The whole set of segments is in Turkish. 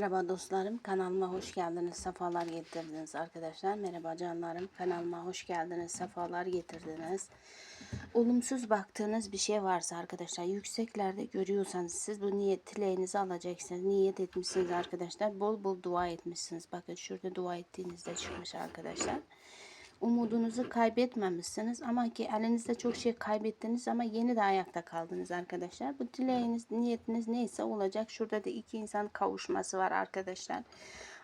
Merhaba dostlarım, kanalıma hoş geldiniz, sefalar getirdiniz arkadaşlar. Merhaba canlarım, kanalıma hoş geldiniz, sefalar getirdiniz. Olumsuz baktığınız bir şey varsa arkadaşlar, yükseklerde görüyorsanız siz bu niyet dileğinizi alacaksınız. Niyet etmişsiniz arkadaşlar, bol bol dua etmişsiniz. Bakın şurada dua ettiğinizde çıkmış arkadaşlar. Umudunuzu kaybetmemişsiniz ama ki elinizde çok şey kaybettiniz ama yeni de ayakta kaldınız arkadaşlar. Bu dileğiniz, niyetiniz neyse olacak. Şurada da iki insan kavuşması var arkadaşlar.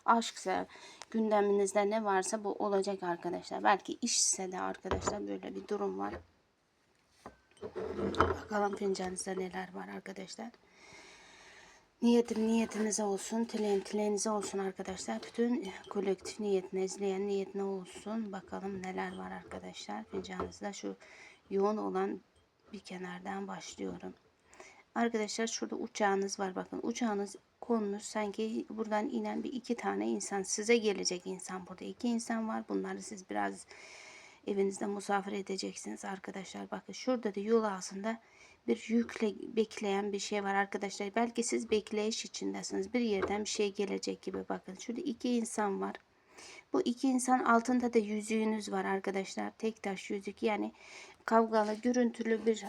Aşksa gündeminizde ne varsa bu olacak arkadaşlar. Belki işse de arkadaşlar böyle bir durum var. Bakalım fincanınızda neler var arkadaşlar. Niyetim niyetinize olsun, dileğim dileğinize olsun arkadaşlar. Bütün kolektif niyetine, izleyen niyetine olsun. Bakalım neler var arkadaşlar. Fincanınızda şu yoğun olan bir kenardan başlıyorum. Arkadaşlar şurada uçağınız var. Bakın uçağınız konmuş. Sanki buradan inen bir iki tane insan. Size gelecek insan burada. iki insan var. Bunları siz biraz evinizde misafir edeceksiniz arkadaşlar. Bakın şurada da yol ağzında bir yükle bekleyen bir şey var arkadaşlar. Belki siz bekleyiş içindesiniz. Bir yerden bir şey gelecek gibi bakın. Şurada iki insan var. Bu iki insan altında da yüzüğünüz var arkadaşlar. Tek taş yüzük yani kavgalı, görüntülü bir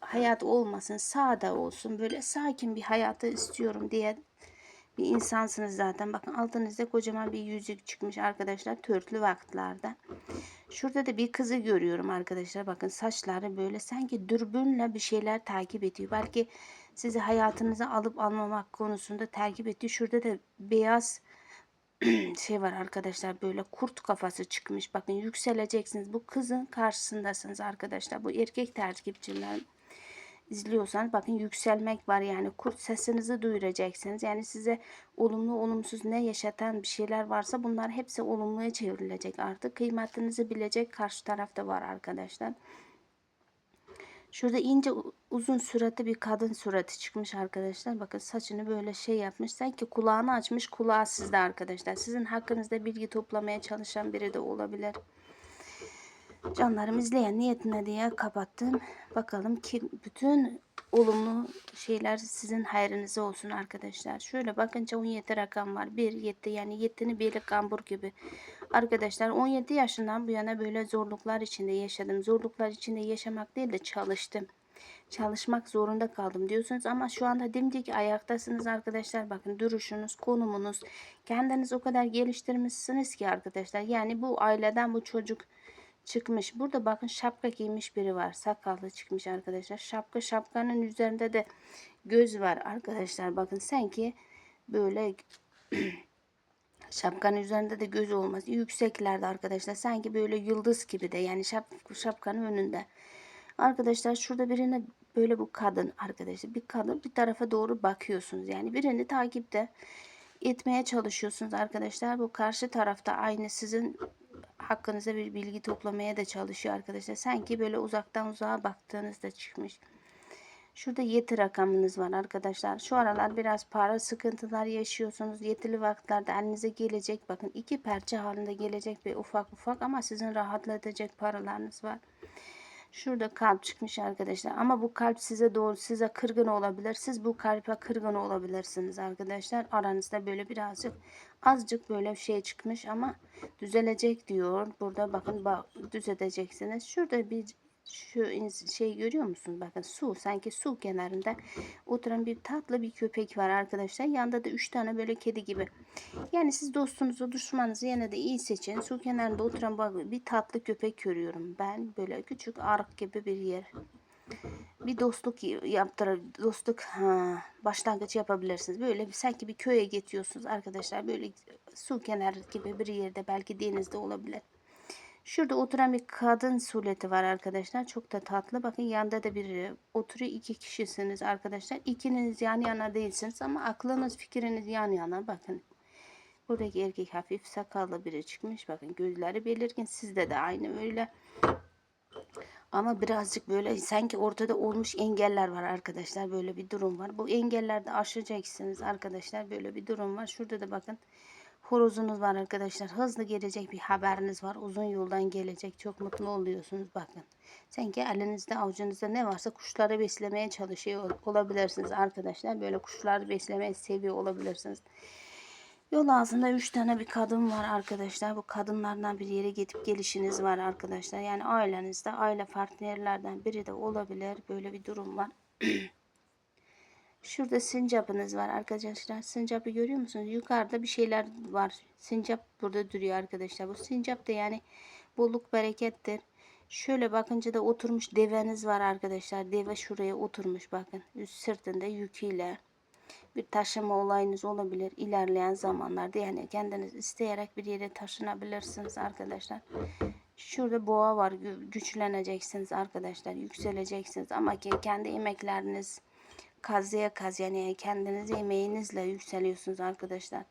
hayat olmasın. Sade olsun. Böyle sakin bir hayatı istiyorum diye bir insansınız zaten. Bakın altınızda kocaman bir yüzük çıkmış arkadaşlar. Törtlü vakitlerde. Şurada da bir kızı görüyorum arkadaşlar. Bakın saçları böyle sanki dürbünle bir şeyler takip ediyor. Belki sizi hayatınıza alıp almamak konusunda takip ediyor. Şurada da beyaz şey var arkadaşlar böyle kurt kafası çıkmış. Bakın yükseleceksiniz. Bu kızın karşısındasınız arkadaşlar. Bu erkek takipçiler izliyorsanız bakın yükselmek var yani kurt sesinizi duyuracaksınız. Yani size olumlu olumsuz ne yaşatan bir şeyler varsa bunlar hepsi olumluya çevrilecek artık. Kıymetinizi bilecek karşı tarafta var arkadaşlar. Şurada ince uzun suratlı bir kadın suratı çıkmış arkadaşlar. Bakın saçını böyle şey yapmış. Sanki kulağını açmış. Kulağı sizde arkadaşlar. Sizin hakkınızda bilgi toplamaya çalışan biri de olabilir. Canlarım izleyen niyetine diye kapattım. Bakalım ki bütün olumlu şeyler sizin hayrınıza olsun arkadaşlar. Şöyle bakınca 17 rakam var. 1, 7 yani 7'ni birlik kambur gibi. Arkadaşlar 17 yaşından bu yana böyle zorluklar içinde yaşadım. Zorluklar içinde yaşamak değil de çalıştım. Çalışmak zorunda kaldım diyorsunuz ama şu anda dimdik ayaktasınız arkadaşlar. Bakın duruşunuz, konumunuz, kendiniz o kadar geliştirmişsiniz ki arkadaşlar. Yani bu aileden bu çocuk çıkmış. Burada bakın şapka giymiş biri var. Sakallı çıkmış arkadaşlar. Şapka şapkanın üzerinde de göz var arkadaşlar. Bakın sanki böyle şapkanın üzerinde de göz olmaz. Yükseklerde arkadaşlar. Sanki böyle yıldız gibi de yani şap, şapkanın önünde. Arkadaşlar şurada birine böyle bu kadın arkadaşlar. Bir kadın bir tarafa doğru bakıyorsunuz. Yani birini takipte etmeye çalışıyorsunuz arkadaşlar. Bu karşı tarafta aynı sizin hakkınızda bir bilgi toplamaya da çalışıyor arkadaşlar. Sanki böyle uzaktan uzağa baktığınızda çıkmış. Şurada yeti rakamınız var arkadaşlar. Şu aralar biraz para sıkıntılar yaşıyorsunuz. Yetili vakitlerde elinize gelecek. Bakın iki perçe halinde gelecek bir ufak ufak ama sizin rahatlatacak paralarınız var. Şurada kalp çıkmış arkadaşlar. Ama bu kalp size doğru size kırgın olabilir. Siz bu kalpe kırgın olabilirsiniz arkadaşlar. Aranızda böyle birazcık azıcık böyle bir şey çıkmış ama düzelecek diyor. Burada bakın bak, düzelteceksiniz. Şurada bir şu şey görüyor musunuz? Bakın su sanki su kenarında oturan bir tatlı bir köpek var arkadaşlar. Yanında da üç tane böyle kedi gibi. Yani siz dostunuzu düşmanınızı yine de iyi seçin. Su kenarında oturan bir tatlı köpek görüyorum. Ben böyle küçük ark gibi bir yer. Bir dostluk yaptırır, dostluk ha, başlangıç yapabilirsiniz. Böyle bir sanki bir köye geçiyorsunuz arkadaşlar. Böyle su kenarı gibi bir yerde belki denizde olabilir. Şurada oturan bir kadın sureti var arkadaşlar. Çok da tatlı. Bakın yanında da biri oturuyor. iki kişisiniz arkadaşlar. İkiniz yan yana değilsiniz ama aklınız fikriniz yan yana. Bakın buradaki erkek hafif sakallı biri çıkmış. Bakın gözleri belirgin. Sizde de aynı öyle. Ama birazcık böyle sanki ortada olmuş engeller var arkadaşlar. Böyle bir durum var. Bu engellerde aşacaksınız arkadaşlar. Böyle bir durum var. Şurada da bakın horozunuz var arkadaşlar. Hızlı gelecek bir haberiniz var. Uzun yoldan gelecek. Çok mutlu oluyorsunuz. Bakın. Sanki elinizde avucunuzda ne varsa kuşları beslemeye çalışıyor olabilirsiniz arkadaşlar. Böyle kuşları beslemeyi seviyor olabilirsiniz. Yol ağzında üç tane bir kadın var arkadaşlar. Bu kadınlardan bir yere gidip gelişiniz var arkadaşlar. Yani ailenizde aile farklı yerlerden biri de olabilir. Böyle bir durum var. Şurada sincapınız var arkadaşlar. Sincapı görüyor musunuz? Yukarıda bir şeyler var. Sincap burada duruyor arkadaşlar. Bu sincap da yani bolluk berekettir. Şöyle bakınca da oturmuş deveniz var arkadaşlar. Deve şuraya oturmuş bakın. Üst sırtında yüküyle bir taşıma olayınız olabilir ilerleyen zamanlarda. Yani kendiniz isteyerek bir yere taşınabilirsiniz arkadaşlar. Şurada boğa var. Gü- Güçleneceksiniz arkadaşlar. Yükseleceksiniz ama ki kendi emekleriniz kazıya kaz yani kendiniz emeğinizle yükseliyorsunuz arkadaşlar.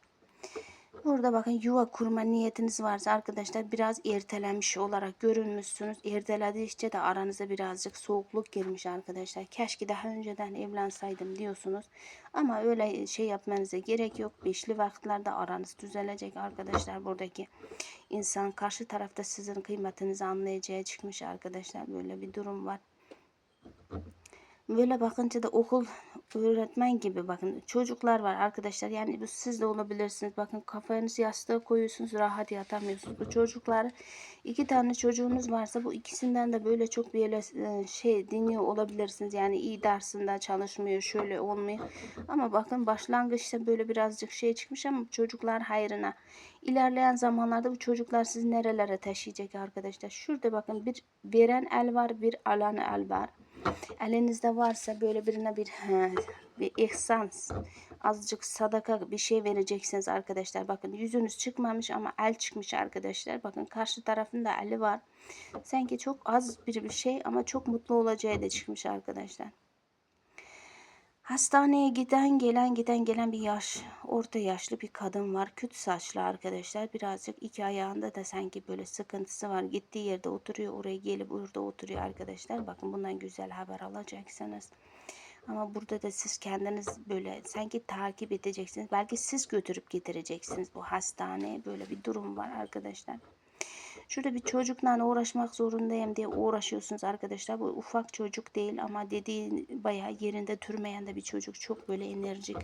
Burada bakın yuva kurma niyetiniz varsa arkadaşlar biraz ertelenmiş olarak görünmüşsünüz. Erteledikçe de aranıza birazcık soğukluk girmiş arkadaşlar. Keşke daha önceden evlenseydim diyorsunuz. Ama öyle şey yapmanıza gerek yok. Beşli vakitlerde aranız düzelecek arkadaşlar. Buradaki insan karşı tarafta sizin kıymetinizi anlayacağı çıkmış arkadaşlar. Böyle bir durum var. Böyle bakınca da okul öğretmen gibi bakın. Çocuklar var arkadaşlar. Yani bu siz de olabilirsiniz. Bakın kafanızı yastığa koyuyorsunuz rahat yatamıyorsunuz. Bu çocuklar iki tane çocuğunuz varsa bu ikisinden de böyle çok böyle e, şey dinliyor olabilirsiniz. Yani iyi dersinde çalışmıyor şöyle olmuyor. Ama bakın başlangıçta böyle birazcık şey çıkmış ama çocuklar hayrına. İlerleyen zamanlarda bu çocuklar sizi nerelere taşıyacak arkadaşlar? Şurada bakın bir veren el var bir alan el var Elinizde varsa böyle birine bir he, bir ihsan, azıcık sadaka bir şey vereceksiniz arkadaşlar. Bakın yüzünüz çıkmamış ama el çıkmış arkadaşlar. Bakın karşı tarafında eli var. Sanki çok az bir bir şey ama çok mutlu olacağı da çıkmış arkadaşlar. Hastaneye giden gelen giden gelen bir yaş, orta yaşlı bir kadın var. Küt saçlı arkadaşlar. Birazcık iki ayağında da sanki böyle sıkıntısı var. Gittiği yerde oturuyor. Oraya gelip orada oturuyor arkadaşlar. Bakın bundan güzel haber alacaksınız. Ama burada da siz kendiniz böyle sanki takip edeceksiniz. Belki siz götürüp getireceksiniz bu hastaneye. Böyle bir durum var arkadaşlar. Şurada bir çocukla uğraşmak zorundayım diye uğraşıyorsunuz arkadaşlar. Bu ufak çocuk değil ama dediği bayağı yerinde durmayan da bir çocuk. Çok böyle enerjik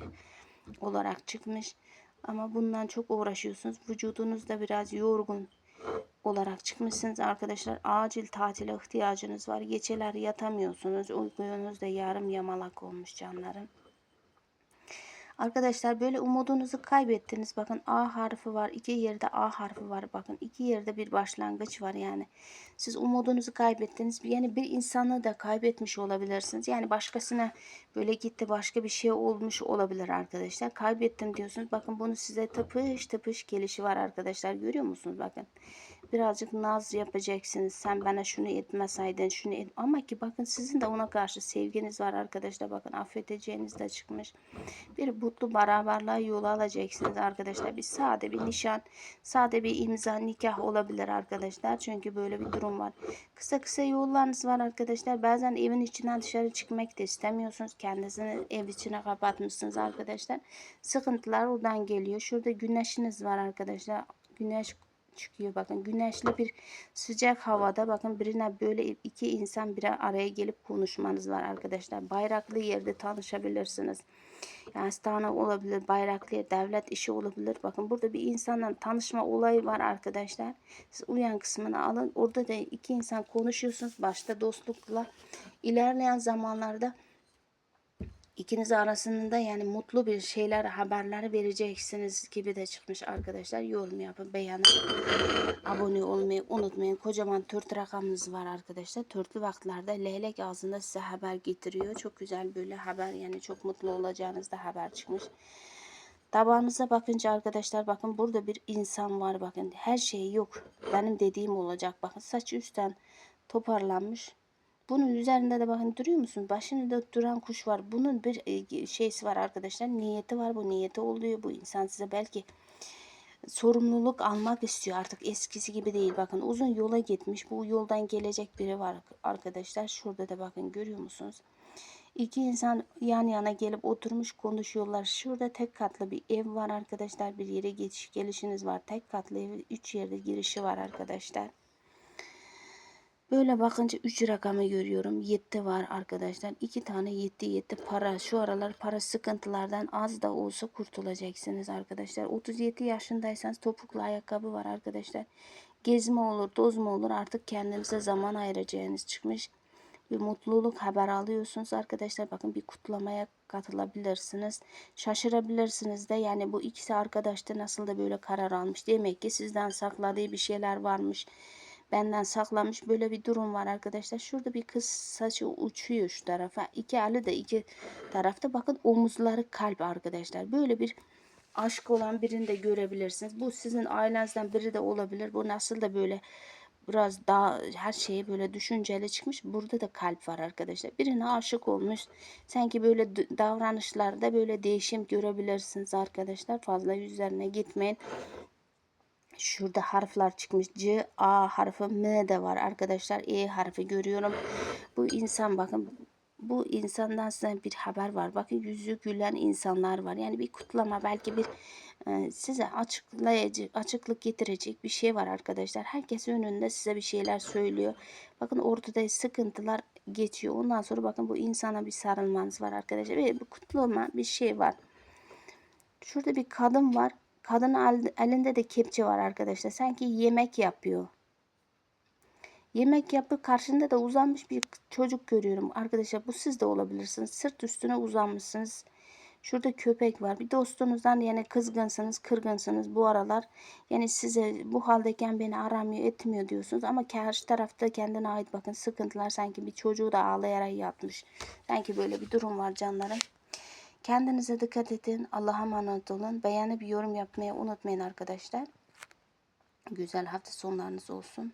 olarak çıkmış. Ama bundan çok uğraşıyorsunuz. Vücudunuz da biraz yorgun olarak çıkmışsınız arkadaşlar. Acil tatile ihtiyacınız var. Geceler yatamıyorsunuz. Uykunuz da yarım yamalak olmuş canlarım. Arkadaşlar böyle umudunuzu kaybettiniz. Bakın A harfi var. iki yerde A harfi var. Bakın iki yerde bir başlangıç var yani. Siz umudunuzu kaybettiniz. Yani bir insanı da kaybetmiş olabilirsiniz. Yani başkasına böyle gitti başka bir şey olmuş olabilir arkadaşlar. Kaybettim diyorsunuz. Bakın bunu size tıpış tıpış gelişi var arkadaşlar. Görüyor musunuz? Bakın birazcık naz yapacaksınız. Sen bana şunu etmeseydin, şunu et. Ama ki bakın sizin de ona karşı sevginiz var arkadaşlar. Bakın affedeceğiniz de çıkmış. Bir mutlu beraberliğe yol alacaksınız arkadaşlar. Bir sade bir nişan, sade bir imza, nikah olabilir arkadaşlar. Çünkü böyle bir durum var. Kısa kısa yollarınız var arkadaşlar. Bazen evin içinden dışarı çıkmak da istemiyorsunuz. Kendinizi ev içine kapatmışsınız arkadaşlar. Sıkıntılar oradan geliyor. Şurada güneşiniz var arkadaşlar. Güneş çıkıyor. Bakın güneşli bir sıcak havada bakın birine böyle iki insan bir araya gelip konuşmanız var arkadaşlar. Bayraklı yerde tanışabilirsiniz. Yani hastane olabilir, bayraklı yer, devlet işi olabilir. Bakın burada bir insanla tanışma olayı var arkadaşlar. Siz uyan kısmını alın. Orada da iki insan konuşuyorsunuz. Başta dostlukla ilerleyen zamanlarda ikiniz arasında yani mutlu bir şeyler haberler vereceksiniz gibi de çıkmış arkadaşlar. Yorum yapın, beğenin, abone olmayı unutmayın. Kocaman tört rakamımız var arkadaşlar. Törtlü vaktlerde leylek ağzında size haber getiriyor. Çok güzel böyle haber yani çok mutlu olacağınız da haber çıkmış. Tabağınıza bakınca arkadaşlar bakın burada bir insan var bakın. Her şey yok. Benim dediğim olacak. Bakın saç üstten toparlanmış. Bunun üzerinde de bakın duruyor musun? Başında duran kuş var. Bunun bir e, şeysi var arkadaşlar. Niyeti var. Bu niyeti oluyor. Bu insan size belki sorumluluk almak istiyor artık eskisi gibi değil bakın uzun yola gitmiş bu yoldan gelecek biri var arkadaşlar şurada da bakın görüyor musunuz İki insan yan yana gelip oturmuş konuşuyorlar şurada tek katlı bir ev var arkadaşlar bir yere geçiş gelişiniz var tek katlı ev üç yerde girişi var arkadaşlar Böyle bakınca 3 rakamı görüyorum. 7 var arkadaşlar. 2 tane 7 7 para. Şu aralar para sıkıntılardan az da olsa kurtulacaksınız arkadaşlar. 37 yaşındaysanız topuklu ayakkabı var arkadaşlar. Gezme olur, tozma olur. Artık kendinize zaman ayıracağınız çıkmış. Bir mutluluk haber alıyorsunuz arkadaşlar. Bakın bir kutlamaya katılabilirsiniz. Şaşırabilirsiniz de. Yani bu ikisi arkadaş da nasıl da böyle karar almış. Demek ki sizden sakladığı bir şeyler varmış benden saklamış böyle bir durum var arkadaşlar. Şurada bir kız saçı uçuyor şu tarafa. İki eli de iki tarafta. Bakın omuzları kalp arkadaşlar. Böyle bir aşk olan birini de görebilirsiniz. Bu sizin ailenizden biri de olabilir. Bu nasıl da böyle biraz daha her şeye böyle düşünceli çıkmış. Burada da kalp var arkadaşlar. Birine aşık olmuş. Sanki böyle davranışlarda böyle değişim görebilirsiniz arkadaşlar. Fazla üzerine gitmeyin. Şurada harfler çıkmış. C, A harfi, M de var arkadaşlar. E harfi görüyorum. Bu insan bakın bu insandan size bir haber var. Bakın yüzü gülen insanlar var. Yani bir kutlama belki bir e, size açıklayıcı, açıklık getirecek bir şey var arkadaşlar. Herkes önünde size bir şeyler söylüyor. Bakın ortada sıkıntılar geçiyor. Ondan sonra bakın bu insana bir sarılmanız var arkadaşlar. Bir kutlama bir şey var. Şurada bir kadın var. Kadın el- elinde de kepçe var arkadaşlar. Sanki yemek yapıyor. Yemek yapıp karşında da uzanmış bir çocuk görüyorum. Arkadaşlar bu siz de olabilirsiniz. Sırt üstüne uzanmışsınız. Şurada köpek var. Bir dostunuzdan yani kızgınsınız, kırgınsınız bu aralar. Yani size bu haldeyken beni aramıyor, etmiyor diyorsunuz. Ama karşı tarafta kendine ait bakın sıkıntılar sanki bir çocuğu da ağlayarak yatmış. Sanki böyle bir durum var canlarım. Kendinize dikkat edin. Allah'a emanet olun. Beğenip yorum yapmayı unutmayın arkadaşlar. Güzel hafta sonlarınız olsun.